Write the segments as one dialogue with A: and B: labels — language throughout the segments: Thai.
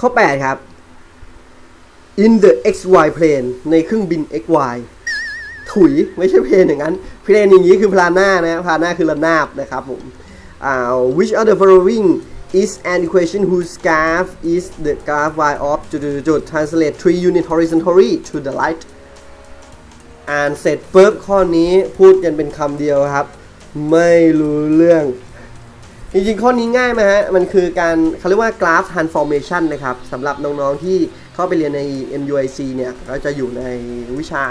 A: ข้อ 8 ครับ in the xy plane ในเครื่องบิน xy ถุยไม่ใช่เพลนอย่างนั้น เพลนอย่างนี้คือพลาน่านะพลาน่าคือระนาบนะครับผมอ่า which of the following is an equation whose graph is the graph y of จุดจุดจุด translate three unit horizontally to the right อ่านเสร็จปุ๊บข้อนี้พูดกันเป็นคำเดียวครับ ไม่รู้เรื่อง จริงๆ ข้อนี้ง่ายไหมฮะ มันคือการเขาเรียกว่า graph transformation นะครับสำหรับน้องๆ ที่เข้าไปเรียนใน MUIC เนี่ย ก็จะอยู่ในวิชา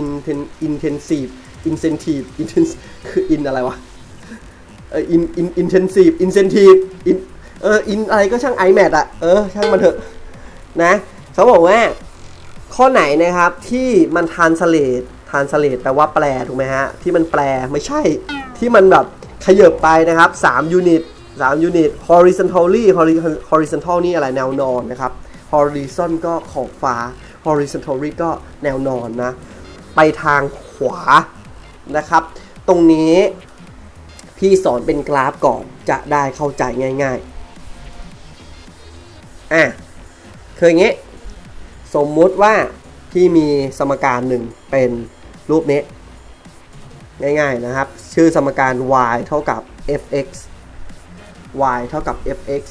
A: Inten- intensive incentive intense คือ in อะไรวะ เออ in in intensive incentive in เออ in อะไรก็ช่าง iMat อะเออ ช่างมันเถอะ นะเขาบอกว่า ข้อไหนนะครับที่มัน translate translate แปลว่าแปล ถูกไหมฮะ ที่มันแปลไม่ใช่ที่มันแบบขยบไปนะครับ3 unit 3 unit horizontally horizontal นี่อะไรแนวนอนนะครับ horizon ก็ขอบฟ้า horizontally ก็แนวนอนนะ ไปทางขวานะครับ ตรงนี้พี่สอนเป็นกราฟก่อนจะได้เข้าใจง่ายๆ อะคืออย่างงี้ สมมุติว่าพี่มีสมการหนึ่งเป็นรูปนี้ ง่ายๆนะครับ ชื่อสมการ y เท่ากับ fx y เท่ากับ fx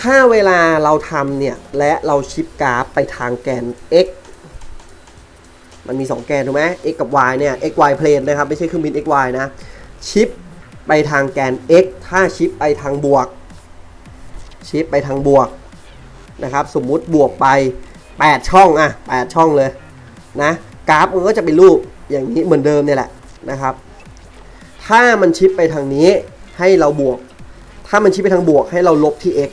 A: ถ้าเวลาเราทำเนี่ย และเราชิปกราฟไปทางแกน x มันมี 2 แกนถูกไหม x กับ y เนี่ย x y plane นะครับ ไม่ใช่เครื่องบิน x y นะ ชิปไปทางแกน x ถ้าชิปไปทางบวก ชิปไปทางบวกนะครับ สมมุติบวกไป 8 ช่องอะ8ช่องเลยนะกราฟมันก็จะเป็นรูปอย่างนี้เหมือนเดิมเนี่ยแหละนะครับ ถ้ามันชิปไปทางนี้ให้เราบวก ถ้ามันชิปไปทางบวกให้เราลบที่ x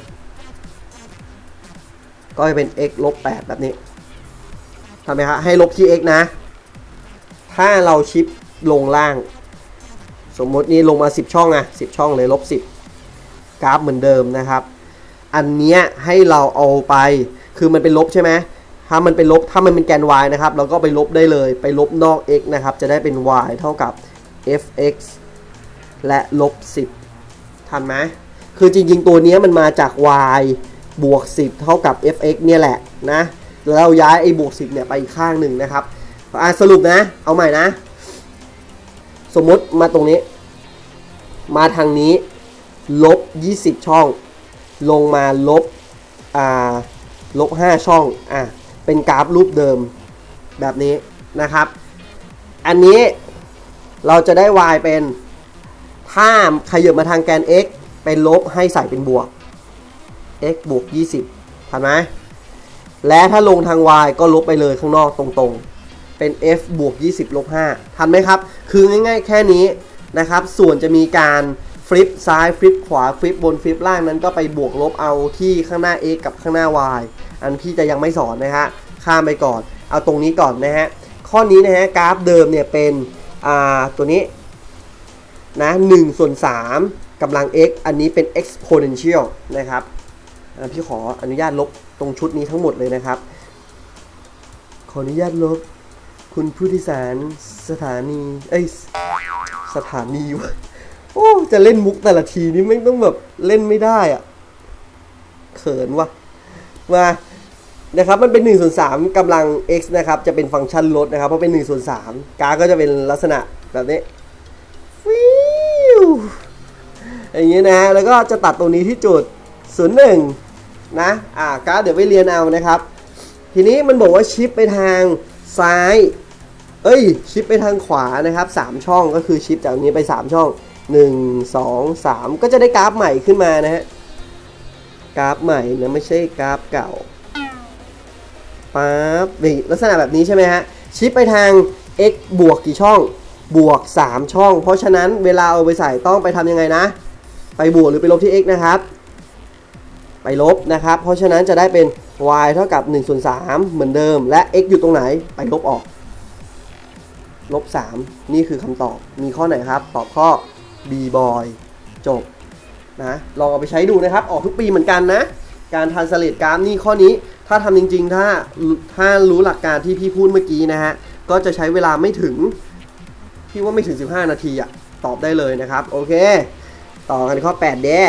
A: ก็จะเป็น x ลบ8แบบนี้ทำไหมครับให้ลบที่ x นะ ถ้าเราชิปลงล่าง สมมตินี้ลงมา 10 ช่องอะ10 ช่องเลยลบ 10 กราฟเหมือนเดิมนะครับ อันเนี้ยให้เราเอาไปคือมันเป็นลบใช่ไหมถ้ามันเป็นลบถ้ามันเป็นแกน y นะครับเราก็ไปลบได้เลยไปลบนอก x นะครับ จะได้เป็น y เท่ากับ fx และลบ 10 ทันไหม คือจริง ๆ ตัวนี้มันมาจาก y บวก 10 เท่ากับ fx เนี่ยแหละนะแล้วเราย้ายไอ้บวก 10 เนี่ยไปอีกข้างหนึ่งนะครับสรุปนะ เอาใหม่นะ สมมติมาตรงนี้ มาทางนี้ ลบ 20 ช่อง ลงมาลบอ่าลบ 5 ช่อง อะ เป็นกราฟรูปเดิมแบบนี้นะครับ อันนี้เราจะได้ y เป็น ถ้าขยับมาทางแกน x เป็นลบให้ใส่เป็นบวก x บวก 20ทันไหมและถ้าลงทาง y ก็ลบไปเลยข้างนอกตรงๆ เป็น f บวก 20ลบ5ทันไหมครับ คือง่ายๆ แค่นี้นะครับ ส่วนจะมีการฟลิปซ้ายฟลิปขวาฟลิปบนฟลิปล่างนั้นก็ไปบวกลบเอาที่ข้างหน้า x กับข้างหน้า y อันพี่จะยังไม่สอนนะฮะ ข้ามไปก่อน เอาตรงนี้ก่อนนะฮะ ข้อนี้นะฮะกราฟเดิมเนี่ยเป็นอ่าตัวนี้นะ1ส่วน3 กำลัง x อันนี้เป็น exponential นะครับพี่ขออนุญาตลบตรงชุดนี้ทั้งหมดเลยนะครับ ขออนุญาตลบ คุณผู้โดยสารสถานี เอ้ย สถานีวะโอ้ จะเล่นมุกแต่ละทีนี่ไม่ต้องแบบเล่นไม่ได้อะเขินวะมานะครับมันเป็น1ส่วน3กำลัง x นะครับ จะเป็นฟังก์ชันลดนะครับ เพราะเป็น1ส่วน3กราฟก็จะเป็นลักษณะแบบนี้ฟิว อย่างนี้นะฮะแล้วก็จะตัดตรงนี้ที่จุด 01 นะอ่ากราฟเดี๋ยวไปเรียนเอานะครับ ทีนี้มันบอกว่าชิปไปทางซ้าย เอ้ยชิปไปทางขวานะครับ 3 ช่องก็คือชิปจากนี้ไป 3 ช่อง 1 2 3 ก็จะได้กราฟใหม่ขึ้นมานะฮะกราฟใหม่นะไม่ใช่กราฟเก่าปั๊บนี่ลักษณะแบบนี้ใช่ไหมฮะชิปไปทาง x บวกกี่ช่องบวก 3 ช่อง เพราะฉะนั้นเวลาเอาไปใส่ต้องไปทำยังไงนะ ไปบวกหรือไปลบที่ x นะครับ ไปลบนะครับ เพราะฉะนั้นจะได้เป็น y เท่ากับ1ส่วน3เหมือนเดิม และ x อยู่ตรงไหน ไปลบออก ลบ 3 นี่คือคำตอบ มีข้อไหนครับ ตอบข้อ b boy จบนะ ลองเอาไปใช้ดูนะครับ ออกทุกปีเหมือนกันนะ การทันสเลตกราฟนี่ข้อนี้ ถ้าทำจริง ๆ ถ้าถ้ารู้หลักการที่พี่พูดเมื่อกี้นะฮะ ก็จะใช้เวลาไม่ถึง พี่ว่าไม่ถึง 15 นาทีอะตอบได้เลยนะครับ โอเค ต่อกันข้อ 8 เด้